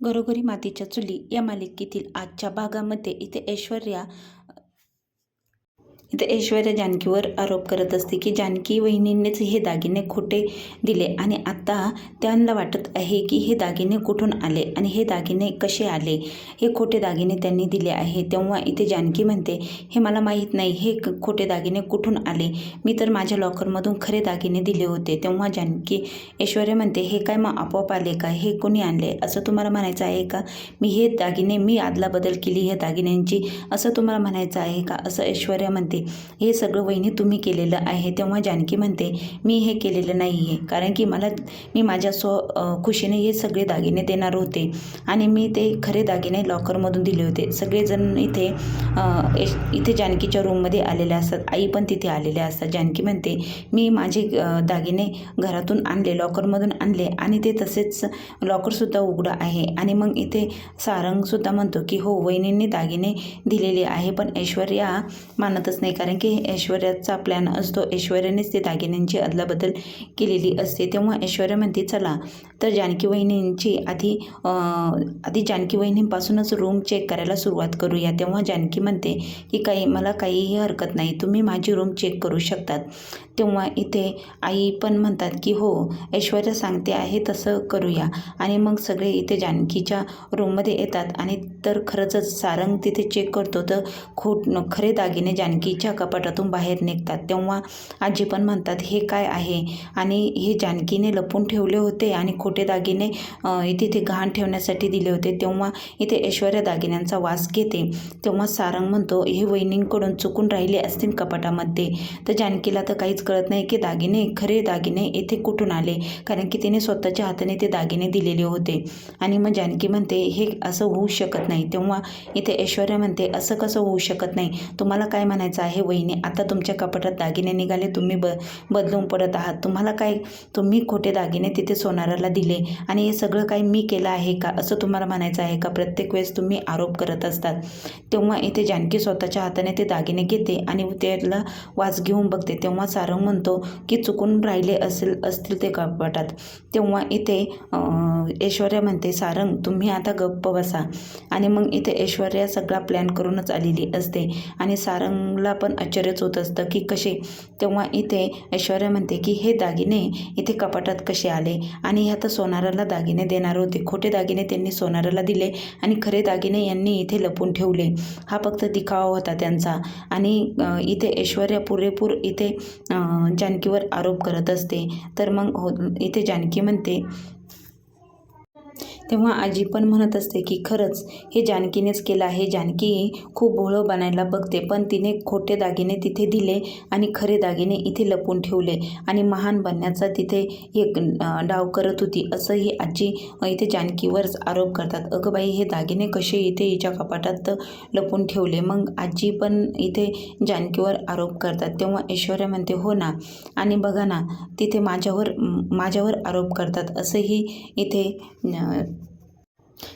घरोघरी मातीच्या चुली या मालिकेतील आजच्या भागामध्ये इथे ऐश्वर्या इथे ऐश्वर्या जानकीवर आरोप करत असते की जानकी वहिनींनीच हे दागिने खोटे दिले आणि आता त्यांना वाटत आहे की हे दागिने कुठून आले आणि हे दागिने कसे आले? हे खोटे दागिने त्यांनी दिले आहे तेव्हा इथे जानकी म्हणते हे मला माहीत नाही हे खोटे दागिने कुठून आले? मी तर माझ्या लॉकरमधून खरे दागिने दिले होते. तेव्हा जानकी ऐश्वर्या म्हणते हे काय मग आपोआप आले का? हे कोणी आणले? असं तुम्हाला म्हणायचं आहे का? मी हे दागिने मी आदला बदल केली ह्या दागिन्यांची असं तुम्हाला म्हणायचं आहे का? असं ऐश्वर्या म्हणते. हे सगळं वहिनी तुम्ही केलेलं आहे. तेव्हा जानकी म्हणते मी हे केलेलं नाही आहे कारण की मला मी माझ्या स्व खुशीने हे सगळे दागिने देणार होते. आणि मी ते खरे दागिने लॉकरमधून दिले होते. सगळेजण इथे एश- इथे जानकीच्या रूममध्ये आलेले असतात. आई पण तिथे आलेले असतात. जानकी म्हणते मी माझे दागिने घरातून आणले लॉकरमधून आणले. आणि ते तसेच लॉकरसुद्धा उघडं आहे. आणि मग इथे सारंगसुद्धा म्हणतो की हो वहिनींनी दागिने दिलेले आहे. पण ऐश्वर्या मानतच नाही. नाही कारण की ऐश्वर्याचा प्लॅन असतो. ऐश्वर्यानेच ते दागिन्यांची अदलाबदल केलेली असते. तेव्हा ऐश्वर्या म्हणते चला. तर जानकी वहिनींची आधी आधी जानकी वहिनींपासूनच रूम चेक करायला सुरुवात करूया. तेव्हा जानकी म्हणते की काही मला काहीही हरकत नाही. तुम्ही माझी रूम चेक करू शकतात. तेव्हा इथे आई पण म्हणतात की हो ऐश्वर्या सांगते आहे तसं करूया. आणि मग सगळे इथे जानकीच्या रूममध्ये येतात आणि तर खरंच सारंग तिथे चेक करतो तर खोट खरे दागिने जानकीच्या कपाटातून बाहेर निघतात. तेव्हा आजी पण म्हणतात हे काय आहे? आणि हे जानकीने लपून ठेवले होते आणि खोटे दागिने तिथे घाण ठेवण्यासाठी दिले होते. तेव्हा इथे ऐश्वर्या दागिन्यांचा वास घेते. तेव्हा सारंग म्हणतो हे वहिनींकडून चुकून राहिले असतील कपाटामध्ये. तर जानकीला तर काहीच कळत नाही की दागिने खरे दागिने येथे कुठून आले कारण की तिने स्वतःच्या हाताने ते दागिने दिलेले होते. आणि मग जानकी म्हणते हे असं होऊ शकत नाही. तेव्हा इथे ऐश्वर्या म्हणते असं कसं होऊ शकत नाही? तुम्हाला काय म्हणायचं आहे वहिनी? आता तुमच्या कपाटात दागिने निघाले तुम्ही ब बदलून पडत आहात. तुम्हाला काय तुम्ही खोटे दागिने तिथे सोनाराला दिले आणि हे सगळं काही मी केलं आहे का? असं तुम्हाला म्हणायचं आहे का? प्रत्येक वेळेस तुम्ही आरोप करत असतात. तेव्हा इथे जानकी स्वतःच्या हाताने ते दागिने घेते आणि त्याला वास घेऊन बघते. तेव्हा सारंग म्हणतो की चुकून राहिले असेल असतील ते कपाटात. तेव्हा इथे ऐश्वर्या म्हणते सारंग तुम्ही आता गप्प बसा. आणि मग इथे ऐश्वर्या सगळा प्लॅन करूनच आलेली असते. आणि सारंगला पण आश्चर्यच होत असतं की कसे? तेव्हा इथे ऐश्वर्या म्हणते की हे दागिने इथे कपाटात कसे आले? आणि हे आता सोनाराला दागिने देणार होते. खोटे दागिने त्यांनी सोनाराला दिले आणि खरे दागिने यांनी इथे लपून ठेवले. हा फक्त दिखावा होता त्यांचा. आणि इथे ऐश्वर्या पुरेपूर इथे जानकीवर आरोप करत असते. तर मग हो इथे जानकी म्हणते तेव्हा आजी पण म्हणत असते की खरंच हे जानकीनेच केलं आहे. जानकी खूप भोळं बनायला बघते पण तिने खोटे दागिने तिथे दिले आणि खरे दागिने इथे लपून ठेवले आणि महान बनण्याचा तिथे एक डाव करत होती. असंही आजी इथे जानकीवरच आरोप करतात. अगं बाई हे दागिने कसे इथे हिच्या कपाटात लपून ठेवले? मग आजी पण इथे जानकीवर आरोप करतात. तेव्हा ऐश्वर्या म्हणते हो ना. आणि बघा ना तिथे माझ्यावर माझ्यावर आरोप करतात. असंही इथे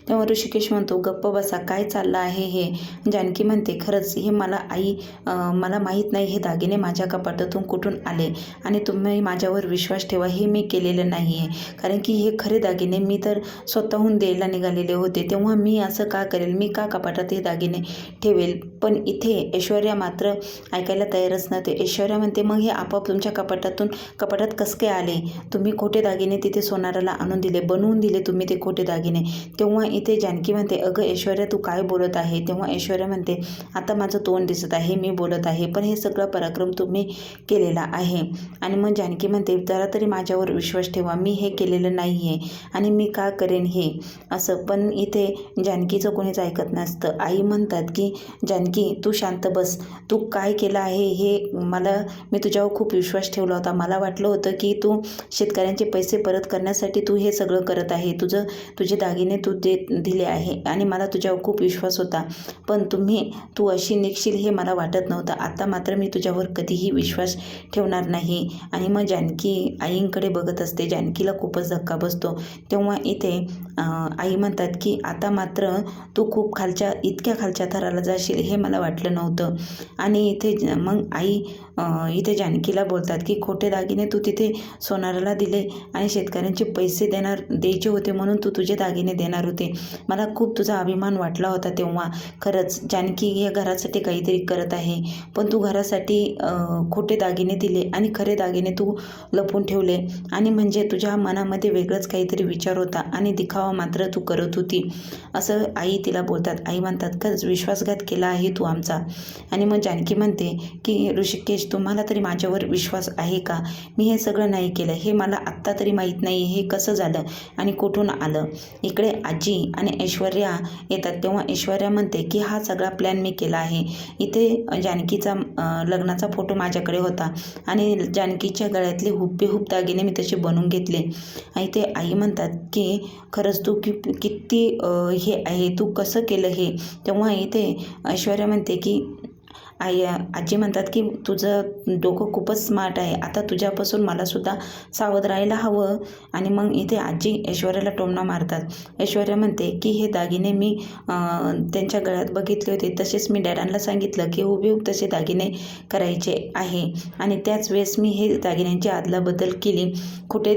तेव्हा ऋषिकेश म्हणतो गप्प बसा काय चाललं आहे हे? जानकी म्हणते खरंच हे मला आई मला माहीत नाही हे दागिने माझ्या कपाटातून कुठून आले आणि तुम्ही माझ्यावर विश्वास ठेवा हे मी केलेलं नाही आहे. कारण की हे खरे दागिने मी तर स्वतःहून द्यायला निघालेले होते. तेव्हा मी असं का करेल? मी का कपाटात हे दागिने ठेवेल? पण इथे ऐश्वर्या मात्र ऐकायला तयारच नव्हते. ऐश्वर्या म्हणते मग हे आपोआप तुमच्या कपाटातून कपाटात कसके आले? तुम्ही खोटे दागिने तिथे सोनाराला आणून दिले बनवून दिले तुम्ही ते खोटे दागिने. तेव्हा इथे जानकी म्हणते अगं ऐश्वर्या तू काय बोलत आहे? तेव्हा ऐश्वर्या म्हणते आता माझं तोंड दिसत आहे मी बोलत आहे पण हे सगळं पराक्रम तुम्ही केलेला आहे. आणि मग जानकी म्हणते जरा तरी माझ्यावर विश्वास ठेवा मी हे केलेलं नाही आहे आणि मी का करेन हे? असं. पण इथे जानकीचं कोणीच ऐकत नसतं. आई म्हणतात की जानकी तू शांत बस. तू काय केलं आहे हे मला मी तुझ्यावर खूप विश्वास ठेवला होता. मला वाटलं होतं की तू शेतकऱ्यांचे पैसे परत करण्यासाठी तू हे सगळं करत आहे. तुझं तुझे दागिने तू देत दिले आहे आणि मला तुझ्यावर खूप विश्वास होता. पण तुम्ही तू अशी निघशील हे मला वाटत नव्हतं. आता मात्र मी तुझ्यावर कधीही विश्वास ठेवणार नाही. आणि मग जानकी आईंकडे बघत असते. जानकीला खूपच धक्का बसतो. तेव्हा इथे आई म्हणतात की आता मात्र तू खूप खालच्या इतक्या खालच्या थराला जाशील हे मला वाटलं नव्हतं. आणि इथे ज- मग आई इथे जानकीला बोलतात की खोटे दागिने तू तिथे सोनाराला दिले आणि शेतकऱ्यांचे पैसे देणार द्यायचे होते म्हणून तू तुझे दागिने देणार होते. मला खूप तुझा अभिमान वाटला होता तेव्हा. खरंच जानकी हे घरासाठी काहीतरी करत आहे. पण तू घरासाठी खोटे दागिने दिले आणि खरे दागिने तू लपून ठेवले. आणि म्हणजे तुझ्या मनामध्ये वेगळंच काहीतरी विचार होता आणि दिखावा मात्र तू करत होती. असं आई तिला बोलतात. आई म्हणतात का विश्वासघात केला आहे तू आमचा. आणि मग जानकी म्हणते की ऋषिकेश तुम्हाला तरी माझ्यावर विश्वास आहे का? मी हे सगळं नाही केलं. हे मला आत्ता तरी माहीत नाही. हे कसं झालं आणि कुठून आलं? इकडे आजी आणि ऐश्वर्या येतात. तेव्हा ऐश्वर्या म्हणते की हा सगळा प्लॅन मी केला आहे. इथे जानकीचा लग्नाचा फोटो माझ्याकडे होता. आणि जानकीच्या गळ्यातले हुबेहूब दागिने मी तसे बनवून घेतले. आणि ते आई म्हणतात की खरंच तू कि किती हे आहे तू कसं केलं हे? तेव्हा इथे ऐश्वर्या म्हणते की आई आजी म्हणतात की तुझं डोकं खूपच स्मार्ट आहे. आता तुझ्यापासून मलासुद्धा सावध राहायला हवं. आणि मग इथे आजी ऐश्वर्याला टोमणा मारतात. ऐश्वर्या म्हणते की हे दागिने मी त्यांच्या गळ्यात बघितले होते. तसेच मी डॅडांना सांगितलं की हुबेहूब तसे दागिने करायचे आहे. आणि त्याच वेळेस मी हे दागिन्यांची आदलाबदल केली. खोटे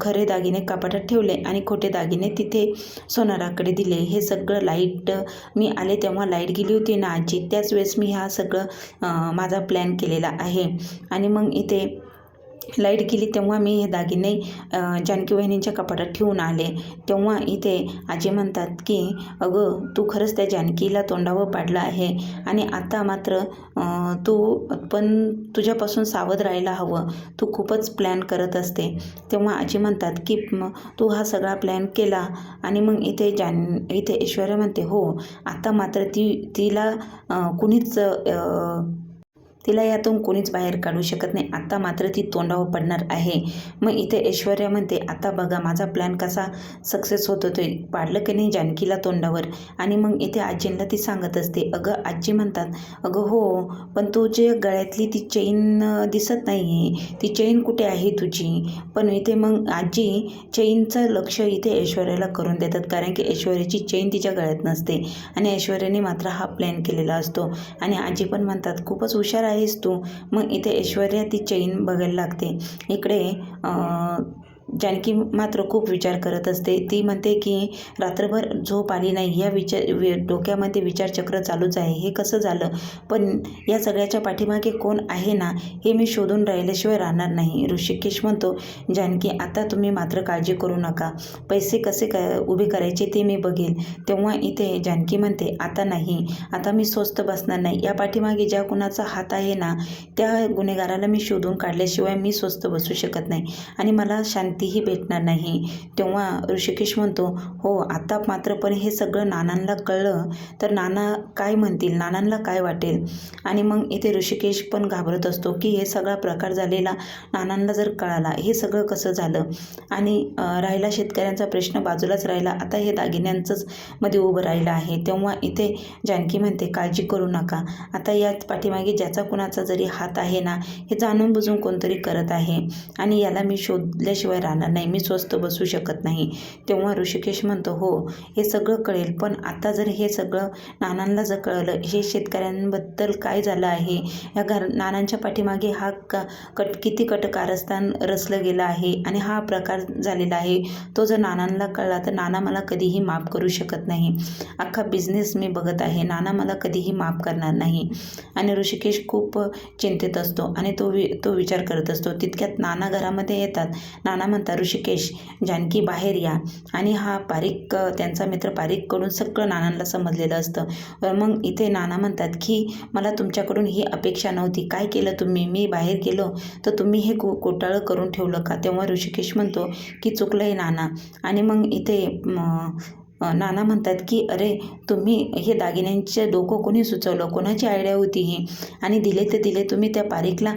खरे दागिने कपाटात ठेवले आणि खोटे दागिने तिथे सोनाराकडे दिले. हे सगळं लाइट मी आले तेव्हा लाइट गेली होती ना आजी. त्याच वेळेस मी हा सगळं माझा प्लॅन केलेला आहे. आणि मग इथे लाइट गेली तेव्हा मी हे दागिने जानकी वहिनींच्या कपाटात ठेवून आले. तेव्हा इथे आजी म्हणतात की अगं तू खरंच त्या जानकीला तोंडावर पाडलं आहे आणि आता मात्र तू पण तुझ्यापासून सावध राहायला हवं. तू खूपच प्लॅन करत असते. तेव्हा आजी म्हणतात की तू हा सगळा प्लॅन केला आणि मग इथे जान इथे ऐश्वर्या म्हणते हो आता मात्र ती तिला कुणीच तिला यातून कोणीच बाहेर काढू शकत नाही. आता मात्र ती तोंडावर पडणार आहे. मग इथे ऐश्वर्या म्हणते आता बघा माझा प्लॅन कसा सक्सेस होत होतोय. पाडलं की नाही जानकीला तोंडावर? आणि मग इथे आजींना ती सांगत असते अगं आजी म्हणतात अगं हो पण तू जे गळ्यातली ती चेन दिसत नाही आहे ती चेन कुठे आहे तुझी? पण इथे मग आजी चेनचं लक्ष इथे ऐश्वर्याला करून देतात कारण की ऐश्वर्याची चेन तिच्या गळ्यात नसते. आणि ऐश्वर्याने मात्र हा प्लॅन केलेला असतो. आणि आजी पण म्हणतात खूपच हुशार आहेस तू. मग इथे ऐश्वर्या ती चैन बघायला लागते. इकडे अं, जानकी मात्र खूप विचार करत असते. ती म्हणते की रात्रभर झोप आली नाही. या विचार वि- डोक्यामध्ये विचारचक्र चालूच आहे. हे कसं झालं? पण या सगळ्याच्या पाठीमागे कोण आहे ना हे मी शोधून राहिल्याशिवाय राहणार नाही. ऋषिकेश म्हणतो जानकी आता तुम्ही मात्र काळजी करू नका. पैसे कसे क उभे करायचे ते मी बघेल. तेव्हा इथे जानकी म्हणते आता नाही. आता मी स्वस्त बसणार नाही. या पाठीमागे ज्या कुणाचा हात आहे ना त्या गुन्हेगाराला मी शोधून काढल्याशिवाय मी स्वस्त बसू शकत नाही. आणि मला शांतीही भेटणार नाही. तेव्हा ऋषिकेश म्हणतो हो आता मात्र पण हे सगळं नानांना कळलं तर नाना काय म्हणतील? नानांना काय वाटेल? आणि मग इथे ऋषिकेश पण घाबरत असतो की हे सगळा प्रकार झालेला नानांना जर कळाला हे सगळं कसं झालं? आणि राहिला शेतकऱ्यांचा प्रश्न बाजूलाच राहिला आता हे दागिन्यांचंच मध्ये उभं राहिलं आहे. तेव्हा इथे जानकी म्हणते काळजी करू नका. आता या पाठीमागे ज्याचा कुणाचा जरी हात आहे ना हे जाणून बुजून कोणतरी करत आहे. आणि याला मी शोधल्याशिवाय राहणार नाही. मी स्वस्त बसू शकत नाही. तेव्हा ऋषिकेश म्हणतो हो हे सगळं कळेल. पण आता जर हे सगळं नानांना जर कळलं हे शेतकऱ्यांबद्दल काय झालं आहे? या घर नानांच्या पाठीमागे हा क कट किती कट कारस्थान रचलं गेलं आहे आणि हा प्रकार झालेला आहे. तो जर नानांना कळला तर नाना मला कधीही माफ करू शकत नाही. अख्खा बिझनेस मी बघत आहे. नाना मला कधीही माफ करणार नाही. आणि ऋषिकेश खूप चिंतित असतो आणि तो वि तो विचार करत असतो. तितक्यात नाना घरामध्ये येतात. नाना म्हणता ऋषिकेश जानकी बाहेर या. आणि हा पारिक त्यांचा मित्र पारिककडून सगळं नानांना समजलेलं असतं. मग इथे नाना म्हणतात की मला तुमच्याकडून ही अपेक्षा नव्हती. काय केलं तुम्ही? मी बाहेर गेलो. तर तुम्ही हे को घोटाळं करून ठेवलं का? तेव्हा ऋषिकेश म्हणतो की चुकलं आहे नाना. आणि मग इथे म, नाना म्हणतात की अरे तुम्ही हे दागिन्यांचे डोकं कोणी सुचवलं? कोणाची आयडिया होती ही? आणि दिले ते दिले तुम्ही त्या पारिकला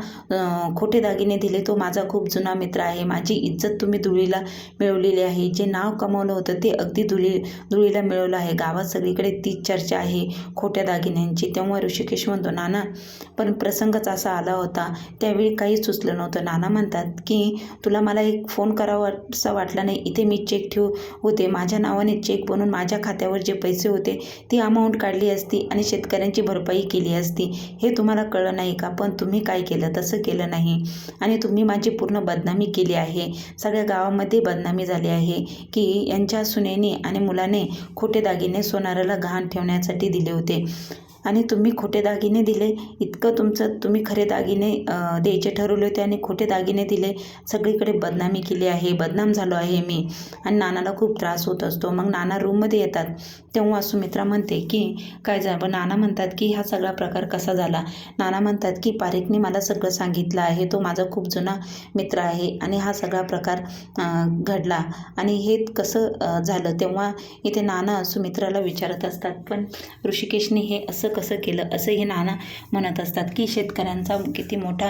खोटे दागिने दिले. तो माझा खूप जुना मित्र आहे. माझी इज्जत तुम्ही धुळीला मिळवलेली आहे. जे नाव कमवलं होतं ते अगदी धुळी धुळीला मिळवलं आहे. गावात सगळीकडे तीच चर्चा आहे खोट्या दागिन्यांची. तेव्हा ऋषिकेश म्हणतो नाना पण प्रसंगच असा आला होता. त्यावेळी काहीच सुचलं नव्हतं. नाना म्हणतात की तुला मला एक फोन करावा असा वाटला नाही. इथे मी चेक ठेवू होते. माझ्या नावाने चेक म्हणून माझ्या खात्यावर जे पैसे होते ती अमाऊंट काढली असती आणि शेतकऱ्यांची भरपाई केली असती. हे तुम्हाला कळलं नाही का? पण तुम्ही काय केलं? तसं केलं नाही. आणि तुम्ही माझी पूर्ण बदनामी केली आहे. सगळ्या गावामध्ये बदनामी झाली आहे की यांच्या सुनेने आणि मुलाने खोटे दागिने सोनाराला गहाण ठेवण्यासाठी दिले होते. आणि तुम्ही खोटे दागिने दिले. इतकं तुमचं तुम्ही खरे दागिने द्यायचे ठरवले होते आणि खोटे दागिने दिले. सगळीकडे बदनामी केली आहे. बदनाम झालो आहे मी. आणि नानाला खूप त्रास होत असतो. मग नाना रूममध्ये येतात. तेव्हा सुमित्रा म्हणते की काय झालं? नाना म्हणतात की हा सगळा प्रकार कसा झाला? नाना म्हणतात की पारेखने मला सगळं सांगितलं आहे. तो माझा खूप जुना मित्र आहे आणि हा सगळा प्रकार घडला. आणि हे कसं झालं? तेव्हा इथे नाना सुमित्राला विचारत असतात. पण ऋषिकेशने हे असं कसं केलं असं हे नाना म्हणत असतात की शेतकऱ्यांचा किती मोठा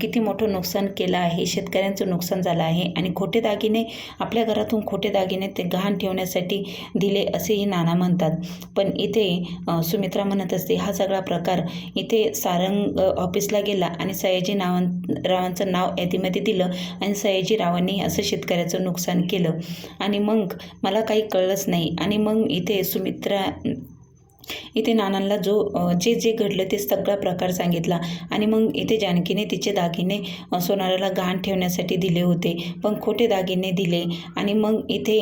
किती मोठं नुकसान केलं आहे शेतकऱ्यांचं नुकसान झालं आहे आणि खोटे दागिने आपल्या घरातून खोटे दागिने ते गहाण ठेवण्यासाठी दिले असेही नाना म्हणतात. पण इथे सुमित्रा म्हणत असते हा सगळा प्रकार इथे सारंग ऑफिसला गेला आणि सयाजी नावां रावांचं नाव यादीमध्ये दिलं आणि सयाजी रावांनी असं शेतकऱ्याचं नुकसान केलं. आणि मग मला काही कळलंच नाही आणि मग इथे सुमित्रा इथे नानांना जो जे जे घडलं ते सगळा प्रकार सांगितला. आणि मग इथे जानकीने तिचे दागिने सोनाराला गहाण ठेवण्यासाठी दिले होते. पण खोटे दागिने दिले. आणि मग इथे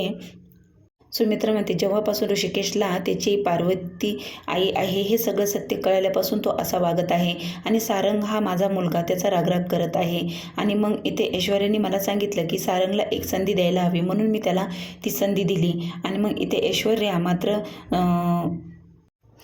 सुमित्रा म्हणते जेव्हापासून ऋषिकेशला त्याची पार्वती आई आहे हे सगळं सत्य कळल्यापासून तो असा वागत आहे. आणि सारंग हा माझा मुलगा त्याचा रागराग करत आहे. आणि मग इथे ऐश्वर्याने मला सांगितलं की सारंगला एक संधी द्यायला हवी म्हणून मी त्याला ती संधी दिली. आणि मग इथे ऐश्वर्या मात्र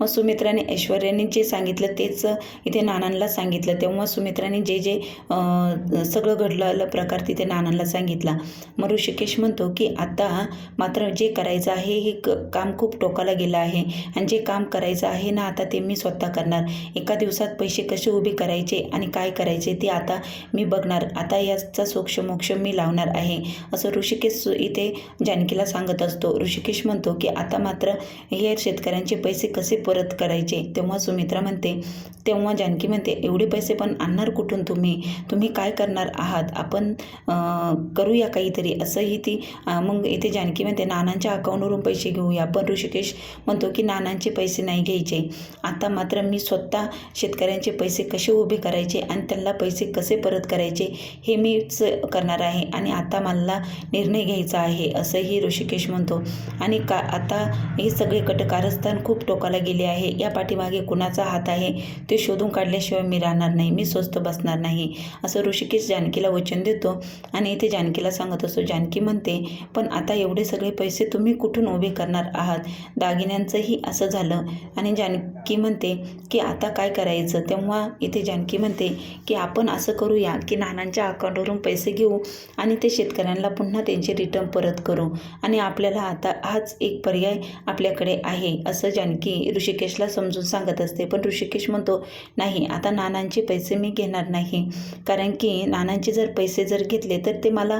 मग सुमित्राने ऐश्वर्याने जे सांगितलं तेच इथे नानांना सांगितलं. तेव्हा सुमित्राने जे जे सगळं घडलं प्रकार तिथे नानांना सांगितला. मग ऋषिकेश म्हणतो की आता मात्र जे करायचं आहे हे क काम खूप टोकाला गेलं आहे. आणि जे काम करायचं आहे ना आता ते मी स्वतः करणार. एका दिवसात पैसे कसे उभे करायचे आणि काय करायचे ते आता मी बघणार. आता याचा सोक्षमोक्ष मी लावणार आहे असं ऋषिकेश इथे जानकीला सांगत असतो. ऋषिकेश म्हणतो की आता मात्र हे शेतकऱ्यांचे पैसे कसे परत करायचे. तेव्हा सुमित्रा म्हणते तेव्हा जानकी म्हणते एवढे पैसे पण आणणार कुठून तुम्ही? तुम्ही काय करणार आहात? आपण करूया काहीतरी. असंही ती मग इथे जानकी म्हणते नानांच्या अकाउंटवरून पैसे घेऊया. पण ऋषिकेश म्हणतो की नानांचे पैसे नाही घ्यायचे. आता मात्र मी स्वतः शेतकऱ्यांचे पैसे कसे उभे करायचे आणि त्यांना पैसे कसे परत करायचे हे मीच करणार आहे आणि आता मला निर्णय घ्यायचा आहे. असंही ऋषिकेश म्हणतो. आणि का आता हे सगळे कट कारस्थान खूप टोकाला गेले आहे. या पाठीमागे कुणाचा हात आहे? ते शोधून काढल्याशिवाय मी राहणार नाही. मी स्वस्त बसणार नाही. असं ऋषिकेश जानकीला वचन देतो आणि इथे जानकीला सांगत असतो. जानकी म्हणते पण आता एवढे सगळे पैसे तुम्ही कुठून उभे करणार आहात? दागिन्यांचंही असं झालं. आणि जानकी म्हणते की आता काय करायचं? तेव्हा इथे जानकी म्हणते की आपण असं करूया की नानांच्या अकाउंटवरून पैसे घेऊ आणि ते शेतकऱ्यांना पुन्हा त्यांचे रिटर्न परत करू आणि आपल्याला आता हाच एक पर्याय आपल्याकडे आहे असं जानकी ऋषी ऋषिकेशला समजून सांगत असते. पण ऋषिकेश म्हणतो नाही आता नानांचे पैसे मी घेणार नाही. कारण की नानांचे जर पैसे जर घेतले तर ते मला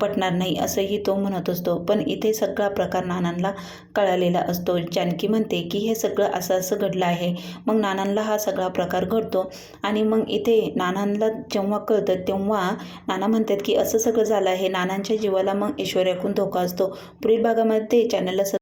पटणार नाही असंही तो म्हणत असतो. पण इथे सगळा प्रकार नानांना कळालेला असतो. जानकी म्हणते की हे सगळं असं असं घडलं आहे. मग नानांना हा सगळा प्रकार घडतो. आणि मग इथे नानांना जेव्हा कळतं तेव्हा नाना म्हणतात की असं सगळं झालं आहे. नानांच्या जीवाला मग ऐश्वर्याकडून धोका असतो. पुढील भागामध्ये चॅनलला